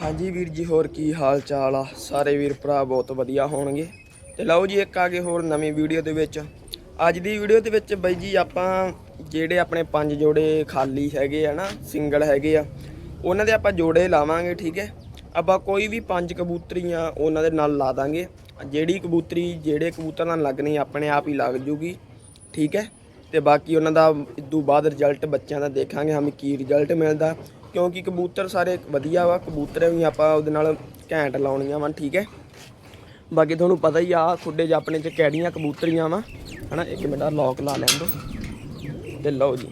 ਹਾਂਜੀ ਵੀਰ ਜੀ, ਹੋਰ ਕੀ ਹਾਲ ਚਾਲ ਆ? ਸਾਰੇ ਵੀਰ ਭਰਾ ਬਹੁਤ ਵਧੀਆ ਹੋਣਗੇ। ਤੇ ਲਓ ਜੀ, ਇੱਕ ਆ ਗਏ ਹੋਰ ਨਵੀਂ ਵੀਡੀਓ ਦੇ ਵਿੱਚ। ਅੱਜ ਦੀ ਵੀਡੀਓ ਦੇ ਵਿੱਚ ਬਾਈ ਜੀ, ਆਪਾਂ ਜਿਹੜੇ ਆਪਣੇ ਪੰਜ ਜੋੜੇ ਖਾਲੀ ਹੈਗੇ ਆ ਨਾ, ਸਿੰਗਲ ਹੈਗੇ ਆ, ਉਹਨਾਂ ਦੇ ਆਪਾਂ ਜੋੜੇ ਲਾਵਾਂਗੇ, ਠੀਕ ਹੈ? ਆਪਾਂ ਕੋਈ ਵੀ ਪੰਜ ਕਬੂਤਰੀਆਂ ਉਹਨਾਂ ਦੇ ਨਾਲ ਲਾ ਦਾਂਗੇ। ਜਿਹੜੀ ਕਬੂਤਰੀ, ਜਿਹੜੇ ਕਬੂਤਰ ਨਾਲ ਲੱਗਣੀ ਆਪਣੇ ਆਪ ਹੀ ਲੱਗ ਜੂਗੀ, ਠੀਕ ਹੈ? ਤੇ ਬਾਕੀ ਉਹਨਾਂ ਦਾ ਇਦੋਂ ਬਾਅਦ ਰਿਜ਼ਲਟ ਬੱਚਿਆਂ ਦਾ ਦੇਖਾਂਗੇ, ਹਮੇ ਕੀ ਰਿਜ਼ਲਟ ਮਿਲਦਾ। ਕਿਉਂਕਿ ਕਬੂਤਰ ਸਾਰੇ ਵਧੀਆ ਵਾ, ਕਬੂਤਰ ਵੀ ਆਪਾਂ ਉਹਦੇ ਨਾਲ ਘੈਂਟ ਲਾਉਣੀਆਂ ਵਾ, ਠੀਕ ਹੈ? ਬਾਕੀ ਤੁਹਾਨੂੰ ਪਤਾ ਹੀ ਆ, ਖੁੱਡੇ 'ਚ ਆਪਣੇ 'ਚ ਕਿਹੜੀਆਂ ਕਬੂਤਰੀਆਂ ਵਾ, ਹਨਾ? ਇੱਕ ਮਿੰਟ ਆ ਲੌਕ ਲਾ ਲੈਣ ਦੋ ਤੇ ਲਓ ਜੀ।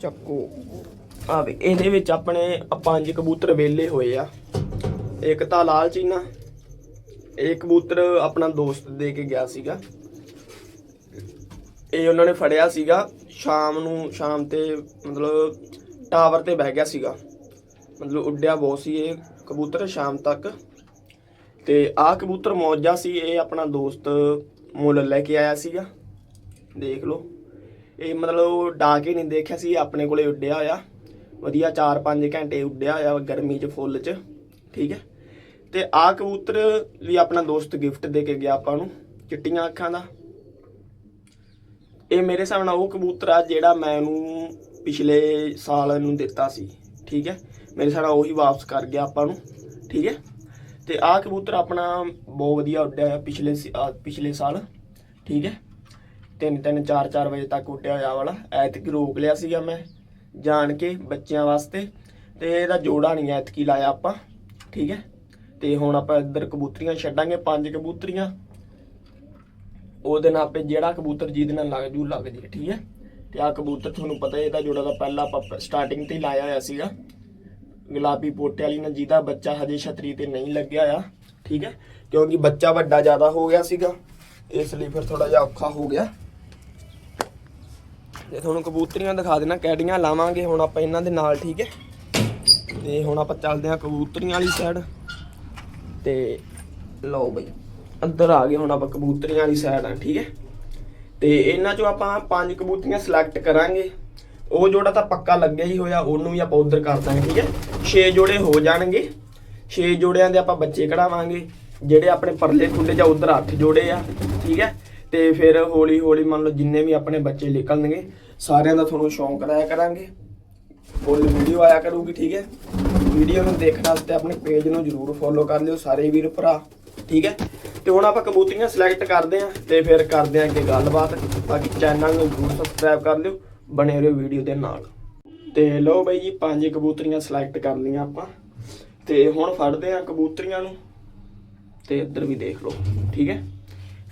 ਚੱਕੋ। ਆ ਵੀ, ਇਹਦੇ ਵਿੱਚ ਆਪਣੇ ਪੰਜ ਕਬੂਤਰ ਵੇਲੇ ਹੋਏ ਆ। ਇੱਕ ਤਾਂ ਲਾਲ ਚੀਨਾ ਇਹ ਕਬੂਤਰ ਆਪਣਾ ਦੋਸਤ ਦੇ ਕੇ ਗਿਆ ਸੀਗਾ। ਇਹ ਉਹਨਾਂ ਨੇ ਫੜਿਆ ਸੀਗਾ, ਸ਼ਾਮ ਨੂੰ, ਸ਼ਾਮ ਤੇ ਮਤਲਬ ਟਾਵਰ ਤੇ ਬਹਿ ਗਿਆ ਸੀਗਾ। ਮਤਲਬ ਉੱਡਿਆ ਬਹੁਤ ਸੀ ਇਹ ਕਬੂਤਰ ਸ਼ਾਮ ਤੱਕ। ਤੇ ਆਹ ਕਬੂਤਰ ਮੌਜਾ ਸੀ, ਇਹ ਆਪਣਾ ਦੋਸਤ ਮੁੱਲ ਲੈ ਕੇ ਆਇਆ ਸੀਗਾ। ਦੇਖ ਲਓ। ਇਹ ਮਤਲਬ ਡਾ ਕੇ ਨਹੀਂ ਦੇਖਿਆ ਸੀ ਆਪਣੇ ਕੋਲੇ ਉੱਡਿਆ ਹੋਇਆ। ਵਧੀਆ 4-5 ਘੰਟੇ ਉੱਡਿਆ ਹੋਇਆ ਗਰਮੀ 'ਚ, ਫੁੱਲ 'ਚ। ਠੀਕ ਹੈ। ਤੇ ਆਹ ਕਬੂਤਰ ਵੀ ਆਪਣਾ ਦੋਸਤ ਗਿਫਟ ਦੇ ਕੇ ਗਿਆ ਆਪਾਂ ਨੂੰ, ਚਿੱਟੀਆਂ ਅੱਖਾਂ ਦਾ। ਇਹ ਮੇਰੇ ਹਿਸਾਬ ਨਾਲ ਉਹ ਕਬੂਤਰ ਆ ਜਿਹੜਾ ਮੈਂ ਉਹਨੂੰ ਪਿਛਲੇ ਸਾਲ ਨੂੰ ਦਿੱਤਾ ਸੀ, ਠੀਕ ਹੈ? ਮੇਰੇ ਹਿਸਾਬ ਨਾਲ ਉਹੀ ਵਾਪਸ ਕਰ ਗਿਆ ਆਪਾਂ ਨੂੰ, ਠੀਕ ਹੈ? ਤੇ ਆਹ ਕਬੂਤਰ ਆਪਣਾ ਬਹੁਤ ਵਧੀਆ ਉੱਡਿਆ ਹੋਇਆ ਪਿਛਲੇ ਪਿਛਲੇ ਸਾਲ, ਠੀਕ ਹੈ? ਤਿੰਨ ਤਿੰਨ, ਚਾਰ ਚਾਰ ਵਜੇ ਤੱਕ ਉੱਡਿਆ ਹੋਇਆ ਵਾਲਾ, ਐਤਕ ਰੋਕ ਲਿਆ ਸੀਗਾ ਮੈਂ, ਜਾਣ ਕੇ ਬੱਚਿਆਂ ਵਾਸਤੇ, ਤੇ ਇਹਦਾ ਜੋੜਾ ਨਹੀਂ ਐਤਕੀ ਲਾਇਆ ਆਪਾਂ, ਠੀਕ ਹੈ? ਤੇ ਹੁਣ ਆਪਾਂ ਇੱਧਰ ਕਬੂਤਰੀਆਂ ਛੱਡਾਂਗੇ, ਪੰਜ ਕਬੂਤਰੀਆਂ ਉਹਦੇ ਨਾਲ ਆਪੇ ਜਿਹੜਾ ਕਬੂਤਰ ਜਿਹਦੇ ਨਾਲ ਲੱਗ ਜੂ, ਲੱਗ ਜੇ, ਠੀਕ ਹੈ? ਤੇ ਆਹ ਕਬੂਤਰ ਤੁਹਾਨੂੰ ਪਤਾ ਇਹਦਾ ਜੋੜਾ ਦਾ ਪਹਿਲਾਂ ਆਪਾਂ ਸਟਾਰਟਿੰਗ ਤੇ ਲਾਇਆ ਹੋਇਆ ਸੀਗਾ। ਗੁਲਾਬੀ ਪੋਟੇ ਵਾਲੀ ਨਾਲ ਜਿਹਦਾ ਬੱਚਾ ਹਜੇ ਛਤਰੀ ਤੇ ਨਹੀਂ ਲੱਗਿਆ ਆ, ਠੀਕ ਹੈ? ਕਿਉਂਕਿ ਬੱਚਾ ਵੱਡਾ ਜ਼ਿਆਦਾ ਹੋ ਗਿਆ ਸੀਗਾ, ਇਸ ਲਈ ਫਿਰ ਥੋੜਾ ਜਿਹਾ ਔਖਾ ਹੋ ਗਿਆ। ਤੇ ਤੁਹਾਨੂੰ ਕਬੂਤਰੀਆਂ ਦਿਖਾ ਦੇਣਾ, ਕੈਡੀਆਂ ਲਾਵਾਂਗੇ ਹੁਣ ਆਪਾਂ ਇਹਨਾਂ ਦੇ ਨਾਲ, ਠੀਕ ਹੈ? ਤੇ ਹੁਣ ਆਪਾਂ ਚੱਲਦੇ ਹਾਂ ਕਬੂਤਰੀਆਂ ਵਾਲੀ ਸਾਈਡ ਤੇ ਲਓ ਬਈ। ਅੰਦਰ ਆ ਗਏ, ਹੁਣ ਆਪਾਂ ਕਬੂਤਰੀਆਂ ਵਾਲੀ ਸਾਈਡ ਆ, ਠੀਕ ਹੈ? ਤੇ ਇਹਨਾਂ ਚੋਂ ਆਪਾਂ ਪੰਜ ਕਬੂਤਰੀਆਂ ਸਿਲੈਕਟ ਕਰਾਂਗੇ। ਉਹ ਜੋੜਾ ਤਾਂ ਪੱਕਾ ਲੱਗਿਆ ਹੀ ਹੋਇਆ, ਉਹਨੂੰ ਵੀ ਆਪਾਂ ਉਧਰ ਕਰ ਦਾਂਗੇ, ਠੀਕ ਹੈ? 6 ਜੋੜੇ ਹੋ ਜਾਣਗੇ। 6 ਜੋੜਿਆਂ ਦੇ ਆਪਾਂ ਬੱਚੇ ਕਢਾਵਾਂਗੇ, ਜਿਹੜੇ ਆਪਣੇ ਪਰਲੇ ਖੁੱਲੇ ਜਾਂ ਉਧਰ 8 ਜੋੜੇ ਆ, ਠੀਕ ਹੈ? ਤੇ ਫਿਰ ਹੌਲੀ ਹੌਲੀ ਮੰਨ ਲਓ ਜਿੰਨੇ ਵੀ ਆਪਣੇ ਬੱਚੇ ਨਿਕਲਣਗੇ, ਸਾਰਿਆਂ ਦਾ ਤੁਹਾਨੂੰ ਸ਼ੌਂਕ ਕਰਾਇਆ ਕਰਾਂਗੇ। ਫੁੱਲ ਵੀਡੀਓ ਆਇਆ ਕਰੂਗੀ, ਠੀਕ ਹੈ? ਵੀਡੀਓ ਨੂੰ ਦੇਖਣ ਵਾਸਤੇ ਆਪਣੇ ਪੇਜ ਨੂੰ ਜਰੂਰ ਫੋਲੋ ਕਰ ਲਿਓ, ਸਾਰੇ ਵੀਰ ਭਰਾ, ਠੀਕ ਹੈ? ਤੇ ਹੁਣ ਆਪਾਂ ਕਬੂਤਰੀਆਂ ਸਿਲੈਕਟ ਕਰਦੇ ਆਂ ਤੇ ਫਿਰ ਕਰਦੇ ਆਂ ਅੱਗੇ ਗੱਲਬਾਤ ਬਾਕੀ ਚੈਨਲ ਨੂੰ ਜਰੂਰ ਸਬਸਕ੍ਰਾਈਬ ਕਰ ਲਿਓ, ਬਣੇ ਰਹੋ ਵੀਡੀਓ ਦੇ ਨਾਲ। ਤੇ ਲਓ ਬਾਈ ਜੀ, ਪੰਜ ਕਬੂਤਰੀਆਂ ਸਿਲੈਕਟ ਕਰ ਲਈਆਂ ਆਪਾਂ। ਤੇ ਹੁਣ ਫੜਦੇ ਆਂ ਕਬੂਤਰੀਆਂ ਨੂੰ, ਤੇ ਇੱਧਰ ਵੀ ਦੇਖ ਲਓ, ਠੀਕ ਹੈ?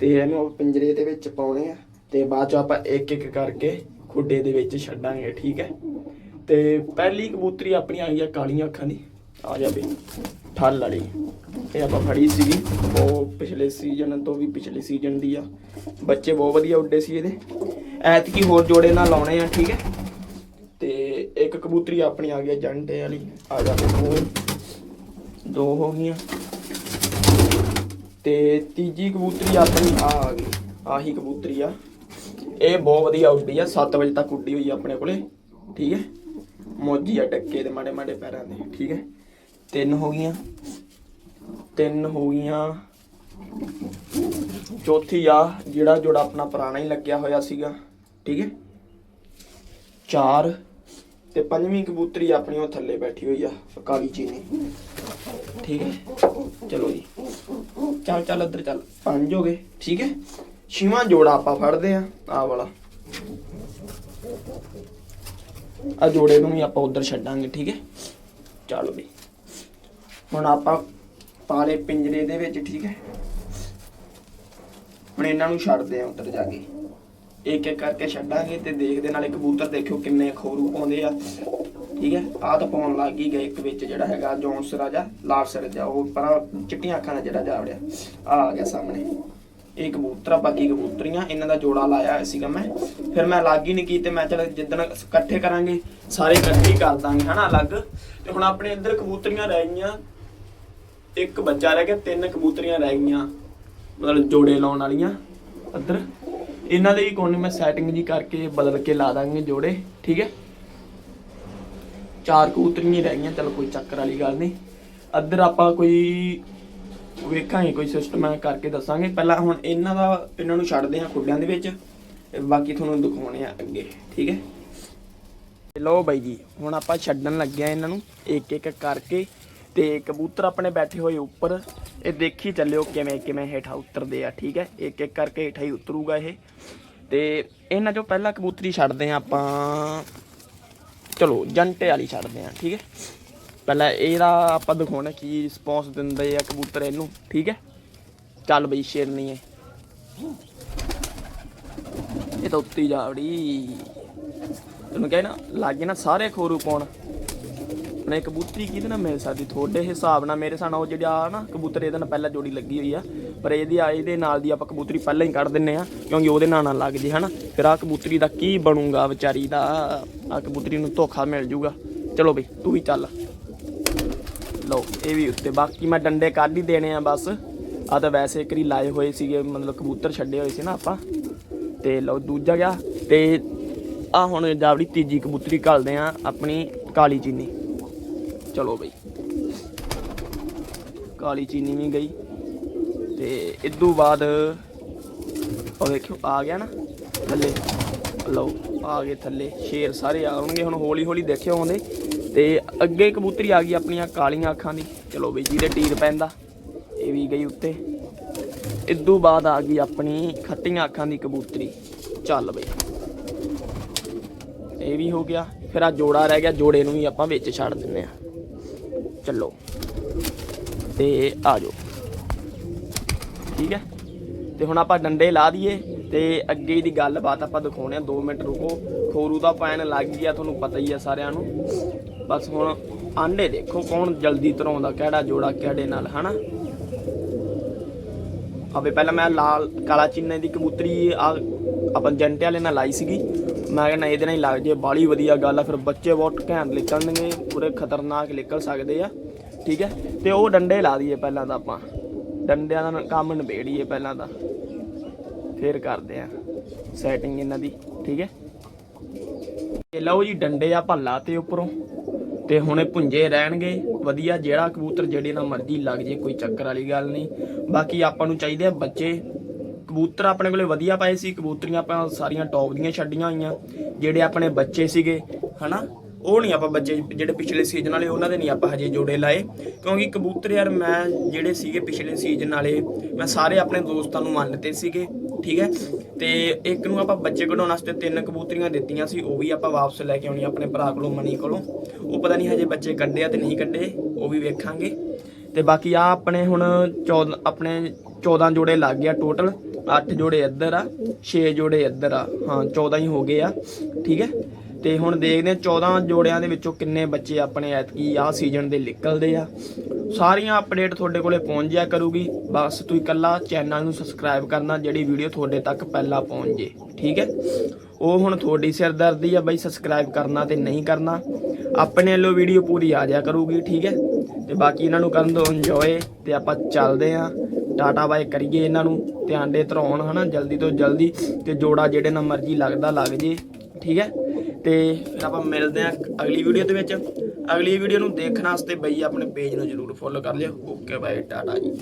ਤੇ ਇਹਨੂੰ ਆਪਾਂ ਪਿੰਜਰੇ ਦੇ ਵਿੱਚ ਪਾਉਣੇ ਆ, ਤੇ ਬਾਅਦ ਚ ਆਪਾਂ ਇੱਕ ਇੱਕ ਕਰਕੇ ਖੁੱਡੇ ਦੇ ਵਿੱਚ ਛੱਡਾਂਗੇ, ਠੀਕ ਹੈ? ਤੇ ਪਹਿਲੀ ਕਬੂਤਰੀ ਆਪਣੀ ਆਈ ਆ ਕਾਲੀਆਂ ਅੱਖਾਂ ਦੀ, ਆ ਜਾ ਬਈ, ਠੱਲ ਵਾਲੀ। ਇਹ ਆਪਾਂ ਫੜੀ ਸੀਗੀ। ਉਹ ਪਿਛਲੇ ਸੀਜ਼ਨ ਤੋਂ ਵੀ ਪਿਛਲੇ ਸੀਜ਼ਨ ਦੀ ਆ। ਬੱਚੇ ਬਹੁਤ ਵਧੀਆ ਉੱਡੇ ਸੀ ਇਹਦੇ। ਐਤਕੀ ਹੋਰ ਜੋੜੇ ਨਾਲ ਲਾਉਣੇ ਆ, ਠੀਕ ਹੈ। ਤੇ ਇੱਕ ਕਬੂਤਰੀ ਆਪਣੀ ਆ ਗਈ ਜੰਡੇ ਵਾਲੀ। ਆ ਜਾ ਦੋ। ਦੋ ਹੋ ਗਈਆਂ। ਤੇ ਤੀਜੀ ਕਬੂਤਰੀ ਆਪਣੀ ਆ ਆ ਗਈ। ਆਹੀ ਕਬੂਤਰੀ ਆ। ਇਹ ਬਹੁਤ ਵਧੀਆ ਉੱਡੀ ਆ। 7 ਵਜੇ ਤੱਕ ਉੱਡੀ ਹੋਈ ਆ ਆਪਣੇ ਕੋਲੇ। ਠੀਕ ਹੈ। ਮੋਜੀ ਆ ਟੱਕੇ ਦੇ ਮਾੜੇ ਮਾੜੇ ਪੈਰਾਂ ਦੇ ਠੀਕ ਹੈ। ਤਿੰਨ ਹੋ ਗਈਆਂ। ਤਿੰਨ ਹੋ ਗਈਆਂ। ਚੌਥੀ ਆ, ਜਿਹੜਾ ਜੋੜਾ ਆਪਣਾ ਪੁਰਾਣਾ ਹੀ ਲੱਗਿਆ ਹੋਇਆ ਸੀਗਾ। ਠੀਕ ਹੈ? ਚਾਰ ਤੇ ਪੰਜਵੀਂ ਕਬੂਤਰੀ ਆਪਣੀ ਉਹ ਥੱਲੇ ਬੈਠੀ ਹੋਈ ਆ, ਕਾਲੀ ਚੀਨੀ। ਠੀਕ ਹੈ? ਚਲੋ ਜੀ। ਚੱਲ ਚੱਲ, ਇੱਧਰ ਚੱਲ। ਪੰਜ ਹੋ ਗਏ। ਠੀਕ ਹੈ? ਛੇਵਾਂ ਜੋੜਾ ਆਪਾਂ ਫੜਦੇ ਆ ਆਹ ਵਾਲਾ। ਆ ਜੋੜੇ ਨੂੰ ਵੀ ਆਪਾਂ ਉਧਰ ਛੱਡਾਂਗੇ, ਠੀਕ ਹੈ? ਚਲੋ ਵੀ ਹੁਣ ਆਪਾਂ ਪਾਲੇ ਪਿੰਜਰੇ ਦੇ ਵਿੱਚ, ਠੀਕ ਹੈ? ਹੁਣ ਇਹਨਾਂ ਨੂੰ ਛੱਡਦੇ ਆ ਉਧਰ ਜਾ ਕੇ। ਇੱਕ ਇੱਕ ਕਰਕੇ ਛੱਡਾਂਗੇ ਤੇ ਦੇਖਦੇ ਨਾਲੇ ਕਬੂਤਰ ਦੇਖਿਓ ਕਿੰਨੇ ਖੋਰੂ ਪਾਉਂਦੇ ਆ। ਠੀਕ ਹੈ? ਆਹ ਤਾਂ ਪਾਉਣ ਲੱਗ ਹੀ ਗਏ ਇੱਕ ਵਿੱਚ ਜਿਹੜਾ ਹੈਗਾ ਜੌਨਸ ਰਾਜਾ ਲਾਲ ਸਰ ਉਹ ਪਰ ਚਿੱਟੀਆਂ ਅੱਖਾਂ ਦਾ ਜਿਹੜਾ ਜਾ ਵੜਿਆ। ਆ ਆ ਗਿਆ ਸਾਹਮਣੇ। ਇਹ ਕਬੂਤਰ ਆ, ਬਾਕੀ ਕਬੂਤਰੀਆਂ, ਇਹਨਾਂ ਦਾ ਜੋੜਾ ਲਾਇਆ ਹੋਇਆ ਸੀਗਾ ਮੈਂ। ਫਿਰ ਮੈਂ ਅਲੱਗ ਹੀ ਨਹੀਂ ਕੀਤੀ ਮੈਂ ਚਲ ਜਿੱਦਣ ਇਕੱਠੇ ਕਰਾਂਗੇ, ਸਾਰੇ ਇਕੱਠੇ ਹੀ ਕਰ ਦਾਂਗੇ, ਹਨਾ ਅਲੱਗ। ਤੇ ਹੁਣ ਆਪਣੇ ਇੱਧਰ ਕਬੂਤਰੀਆਂ ਰਹਿ ਗਈਆਂ। ਇੱਕ ਬੱਚਾ ਰਹਿ ਗਿਆ, ਤਿੰਨ ਕਬੂਤਰੀਆਂ ਰਹਿ ਗਈਆਂ, ਮਤਲਬ ਜੋੜੇ ਲਾਉਣ ਵਾਲੀਆਂ, ਇੱਧਰ। ਇਹਨਾਂ ਦੇ ਕੋਈ ਮੈਂ ਸੈਟਿੰਗ ਜੀ ਕਰਕੇ ਬਦਲ ਕੇ ਲਾ ਦਾਂਗੇ ਜੋੜੇ, ਠੀਕ ਹੈ? ਚਾਰ ਕਬੂਤਰੀਆਂ ਰਹਿ ਗਈਆਂ, ਚਲੋ ਕੋਈ ਚੱਕਰ ਵਾਲੀ ਗੱਲ ਨਹੀਂ। ਅੱਧਰ ਆਪਾਂ ਕੋਈ ਵੇਖਾਂਗੇ, ਕੋਈ ਸਿਸਟਮ ਹੈ ਕਰਕੇ ਦੱਸਾਂਗੇ। ਪਹਿਲਾਂ ਹੁਣ ਇਹਨਾਂ ਦਾ, ਇਹਨਾਂ ਨੂੰ ਛੱਡਦੇ ਹਾਂ ਖੁੱਡਿਆਂ ਦੇ ਵਿੱਚ, ਤੇ ਬਾਕੀ ਤੁਹਾਨੂੰ ਦਿਖਾਉਣੇ ਆ ਅੱਗੇ, ਠੀਕ ਹੈ? ਲੋ ਬਾਈ ਜੀ, ਹੁਣ ਆਪਾਂ ਛੱਡਣ ਲੱਗੇ ਆ ਇਹਨਾਂ ਨੂੰ ਇੱਕ ਇੱਕ ਕਰਕੇ। ਤੇ ਕਬੂਤਰ ਆਪਣੇ ਬੈਠੇ ਹੋਏ ਉੱਪਰ, ਇਹ ਦੇਖੀ ਚੱਲਿਓ ਕਿਵੇਂ ਕਿਵੇਂ ਹੇਠਾਂ ਉਤਰਦੇ ਆ, ਠੀਕ ਹੈ? ਇੱਕ ਇੱਕ ਕਰਕੇ ਹੇਠਾਂ ਹੀ ਉਤਰੂਗਾ ਇਹ। ਤੇ ਇਹਨਾਂ ਚੋਂ ਪਹਿਲਾਂ ਕਬੂਤਰੀ ਛੱਡਦੇ ਆ ਆਪਾਂ। ਚਲੋ, ਜੰਟੇ ਵਾਲੀ ਛੱਡਦੇ ਆ ਠੀਕ ਹੈ? ਪਹਿਲਾਂ ਇਹਦਾ ਆਪਾਂ ਦਿਖਾਉਣਾ ਕੀ ਰਿਸਪੌਂਸ ਦਿੰਦੇ ਆ ਕਬੂਤਰ ਇਹਨੂੰ, ਠੀਕ ਹੈ? ਚੱਲ ਬਈ ਸ਼ੇਰਨੀ ਹੈ ਇਹ ਤਾਂ ਉੱਤੀ ਜਾਵੜੀ ਤੈਨੂੰ ਕਹੇ ਨਾ, ਲੱਗੇ ਨਾ ਸਾਰੇ ਖੋਰੂ ਪਾਉਣ। ਆਪਣੇ ਕਬੂਤਰੀ ਕਿਹਦੇ ਨਾਲ ਮਿਲ ਸਕਦੀ, ਤੁਹਾਡੇ ਹਿਸਾਬ ਨਾਲ ਮੇਰੇ ਹਿਸਾਬ ਉਹ ਜਿਹੜਾ ਆ ਨਾ ਕਬੂਤਰ ਇਹਦੇ ਨਾਲ ਪਹਿਲਾਂ ਜੋੜੀ ਲੱਗੀ ਹੋਈ ਆ, ਪਰ ਇਹਦੀ ਆ, ਇਹਦੇ ਨਾਲ ਦੀ ਆਪਾਂ ਕਬੂਤਰੀ ਪਹਿਲਾਂ ਹੀ ਕੱਢ ਦਿੰਨੇ ਆ, ਕਿਉਂਕਿ ਉਹਦੇ ਨਾਲ ਨਾ ਲੱਗ ਜੇ, ਹਨਾ? ਫਿਰ ਆ ਕਬੂਤਰੀ ਦਾ ਕੀ ਬਣੂਗਾ ਵਿਚਾਰੀ ਦਾ? ਆ ਕਬੂਤਰੀ ਨੂੰ ਧੋਖਾ ਮਿਲ ਜੂਗਾ। ਚਲੋ ਬਈ, ਤੂੰ ਵੀ ਚੱਲ। ਲਓ, ਇਹ ਵੀ ਉੱਤੇ। ਬਾਕੀ ਮੈਂ ਡੰਡੇ ਕੱਢ ਹੀ ਦੇਣੇ ਆ ਬਸ। ਆ ਤਾਂ ਵੈਸੇ ਇੱਕ ਹੀ ਲਾਏ ਹੋਏ ਸੀਗੇ, ਮਤਲਬ ਕਬੂਤਰ ਛੱਡੇ ਹੋਏ ਸੀ ਨਾ ਆਪਾਂ। ਤੇ ਲਓ, ਦੂਜਾ ਗਿਆ। ਤੇ ਆ ਹੁਣ ਜਾਵੜੀ ਤੀਜੀ ਕਬੂਤਰੀ ਘੱਲਦੇ ਆ ਆਪਣੀ ਕਾਲੀ ਚੀਨੀ। ਚਲੋ ਬਈ। ਕਾਲੀ ਚੀਨੀ ਵੀ ਗਈ ਤੇ ਇਦੋਂ ਬਾਅਦ ਉਹ ਵੇਖਿਓ ਆ ਗਿਆ ਨਾ ਥੱਲੇ। ਲਓ, ਆ ਗਏ ਥੱਲੇ। ਸ਼ੇਰ ਸਾਰੇ ਆਉਣਗੇ, ਹੁਣ ਹੌਲੀ ਹੌਲੀ ਦੇਖਿਓ ਆਉਂਦੇ ਤੇ ਅੱਗੇ ਕਬੂਤਰੀ ਆ ਗਈ ਆਪਣੀਆਂ ਕਾਲੀਆਂ ਅੱਖਾਂ ਦੀ। ਚਲੋ ਬਈ, ਜਿਹਦੇ ਟੀਰ ਪੈਂਦਾ, ਇਹ ਵੀ ਗਈ ਉੱਤੇ। ਇਦੋਂ ਬਾਅਦ ਆ ਗਈ ਆਪਣੀ ਖੱਟੀਆਂ ਅੱਖਾਂ ਦੀ ਕਬੂਤਰੀ। ਚੱਲ ਬਈ। ਇਹ ਵੀ ਹੋ ਗਿਆ। ਫਿਰ ਆ ਜੋੜਾ ਰਹਿ ਗਿਆ, ਜੋੜੇ ਨੂੰ ਵੀ ਆਪਾਂ ਵਿੱਚ ਛੱਡ ਦਿੰਨੇ ਆ ਚੱਲੋ। ਤੇ ਆ ਜਾਓ। ਠੀਕ ਹੈ? ਤੇ ਹੁਣ ਆਪਾਂ ਡੰਡੇ ਲਾ ਦਈਏ ਤੇ ਅੱਗੇ ਦੀ ਗੱਲਬਾਤ ਆਪਾਂ ਦਿਖਾਉਣੇ ਆ। 2 ਮਿੰਟ ਰੁਕੋ। ਖੋਰੂ ਦਾ ਪੈਨ ਲੱਗ ਗਿਆ, ਤੁਹਾਨੂੰ ਪਤਾ ਹੀ ਆ ਸਾਰਿਆਂ ਨੂੰ। ਬਸ ਹੁਣ ਆਂਡੇ ਦੇਖੋ ਕੌਣ ਜਲਦੀ ਧਰਾਉਂਦਾ ਕਿਹੜਾ ਜੋੜਾ ਕਿਹੜੇ ਨਾਲ, ਹਨਾ? ਅਬੇ ਪਹਿਲਾਂ ਮੈਂ ਲਾਲ, ਕਾਲਾ ਚਿੰਨੇ ਦੀ ਕਬੂਤਰੀ ਆ ਆਪਾਂ ਜੰਟੇ ਵਾਲੇ ਨਾਲ ਲਾਈ ਸੀਗੀ। ਮੈਂ ਕਹਿੰਦਾ ਇਹਦੇ ਨਾਲ ਹੀ ਲੱਗ ਜੇ, ਬਾਲੀ ਵਧੀਆ ਗੱਲ ਆ, ਫਿਰ ਬੱਚੇ ਬਹੁਤ ਘੈਂਟ ਨਿਕਲਣਗੇ, ਪੂਰੇ ਖਤਰਨਾਕ ਨਿਕਲ ਸਕਦੇ ਆ, ਠੀਕ ਹੈ? ਤੇ ਉਹ ਡੰਡੇ ਲਾ ਦਈਏ ਪਹਿਲਾਂ ਤਾਂ ਆਪਾਂ। ਡੰਡਿਆਂ ਦਾ ਕੰਮ ਨਿਬੇੜੀਏ ਪਹਿਲਾਂ ਤਾਂ। ਫਿਰ ਕਰਦੇ ਆ ਸੈਟਿੰਗ ਇਹਨਾਂ ਦੀ, ਠੀਕ ਹੈ? ਤੇ ਲਓ ਜੀ, ਡੰਡੇ ਆਪਾਂ ਲਾਤੇ ਉੱਪਰੋਂ। ਤੇ ਹੁਣ ਇਹ ਪੁੰਜੇ ਰਹਿਣਗੇ। ਵਧੀਆ ਜਿਹੜਾ ਕਬੂਤਰ, ਜਿਹੜੇ ਨਾਲ ਮਰਜ਼ੀ ਲੱਗ ਜੇ, ਕੋਈ ਚੱਕਰ ਵਾਲੀ ਗੱਲ ਨਹੀਂ। ਬਾਕੀ ਆਪਾਂ ਨੂੰ ਚਾਹੀਦੇ ਆ ਬੱਚੇ ਕਬੂਤਰ ਆਪਣੇ ਕੋਲੇ ਵਧੀਆ ਪਾਏ ਸੀ, ਕਬੂਤਰੀਆਂ ਆਪਾਂ ਸਾਰੀਆਂ ਟੌਪ ਦੀਆਂ ਛੱਡੀਆਂ ਹੋਈਆਂ। ਜਿਹੜੇ ਆਪਣੇ ਬੱਚੇ ਸੀਗੇ, ਹਨਾ? ਉਹ ਨਹੀਂ ਆਪਾਂ ਬੱਚੇ, ਜਿਹੜੇ ਪਿਛਲੇ ਸੀਜ਼ਨ ਵਾਲੇ, ਉਹਨਾਂ ਦੇ ਨਹੀਂ ਆਪਾਂ ਹਜੇ ਜੋੜੇ ਲਾਏ। ਕਿਉਂਕਿ ਕਬੂਤਰ ਯਾਰ, ਮੈਂ ਜਿਹੜੇ ਸੀਗੇ ਪਿਛਲੇ ਸੀਜ਼ਨ ਵਾਲੇ, ਮੈਂ ਸਾਰੇ ਆਪਣੇ ਦੋਸਤਾਂ ਨੂੰ ਮੰਨਤੇ ਸੀਗੇ, ਠੀਕ ਹੈ? ਤੇ ਇੱਕ ਨੂੰ ਆਪਾਂ ਬੱਚੇ ਕਢਾਉਣ ਵਾਸਤੇ ਤਿੰਨ ਕਬੂਤਰੀਆਂ ਦਿੱਤੀਆਂ ਸੀ, ਉਹ ਵੀ ਆਪਾਂ ਵਾਪਸ ਲੈ ਕੇ ਆਉਣੀ ਆਪਣੇ ਭਰਾ ਕੋਲੋਂ, ਮਨੀ ਕੋਲੋਂ। ਉਹ ਪਤਾ ਨਹੀਂ ਹਜੇ ਬੱਚੇ ਕੱਢੇ ਆ ਤੇ ਨਹੀਂ ਕੱਢੇ, ਉਹ ਵੀ ਵੇਖਾਂਗੇ। ਤੇ ਬਾਕੀ ਆ ਆਪਣੇ ਹੁਣ 14 ਆਪਣੇ 14 ਜੋੜੇ ਲੱਗ ਗਿਆ ਟੋਟਲ 8 ਜੋੜੇ ਇੱਧਰ ਆ 6 ਜੋੜੇ ਇੱਧਰ ਆ। ਹਾਂ 14 ਹੀ ਹੋ ਗਏ ਆ, ਠੀਕ ਹੈ? ਤੇ ਹੁਣ ਦੇਖਦੇ ਆ 14 ਜੋੜਿਆਂ ਦੇ ਵਿੱਚੋਂ ਕਿੰਨੇ ਬੱਚੇ ਆਪਣੇ ਐਤਕੀ ਆ ਸੀਜ਼ਨ ਦੇ ਨਿਕਲਦੇ ਆ। ਸਾਰੀਆਂ ਅਪਡੇਟ ਤੁਹਾਡੇ ਕੋਲੇ ਪਹੁੰਚ ਜਾਇਆ ਕਰੂਗੀ। ਬਸ ਤੁਸੀਂ ਇਕੱਲਾ ਚੈਨਲ ਨੂੰ ਸਬਸਕ੍ਰਾਈਬ ਕਰਨਾ ਜਿਹੜੀ ਵੀਡੀਓ ਤੁਹਾਡੇ ਤੱਕ ਪਹਿਲਾਂ ਪਹੁੰਚ ਜੇ, ਠੀਕ ਹੈ? ਉਹ ਹੁਣ ਤੁਹਾਡੀ ਸਿਰਦਰਦੀ ਆ ਬਈ ਸਬਸਕ੍ਰਾਈਬ ਕਰਨਾ ਤੇ ਨਹੀਂ ਕਰਨਾ। ਆਪਣੇ ਵੱਲੋਂ ਵੀਡੀਓ ਪੂਰੀ ਆ ਜਾਇਆ ਕਰੂਗੀ, ਠੀਕ ਹੈ? ਤੇ ਬਾਕੀ ਇਹਨਾਂ ਨੂੰ ਕਰਨ ਦੋ ਇੰਜੋਏ ਤੇ ਆਪਾਂ ਚੱਲਦੇ ਆਂ ਟਾਟਾ ਬਾਏ ਕਰੀਏ ਇਹਨਾਂ ਨੂੰ ਤੇ ਆਂਡੇ ਧਰਾਉਣ ਹਨਾ, ਜਲਦੀ ਤੋਂ ਜਲਦੀ ਤੇ ਜੋੜਾ ਜਿਹੜੇ ਨਾਲ ਮਰਜ਼ੀ ਲੱਗਦਾ ਲੱਗ ਜੇ, ਠੀਕ ਹੈ? ਤੇ ਫਿਰ ਆਪਾਂ ਮਿਲਦੇ ਆਂ ਅਗਲੀ ਵੀਡੀਓ ਦੇ ਵਿੱਚ। ਅਗਲੀ ਵੀਡੀਓ ਨੂੰ ਦੇਖਣ ਵਾਸਤੇ ਬਈ ਆਪਣੇ ਪੇਜ ਨੂੰ ਜਰੂਰ ਫੋਲੋ ਕਰ ਲਿਓ। ਓਕੇ ਬਾਏ ਟਾਟਾ ਜੀ।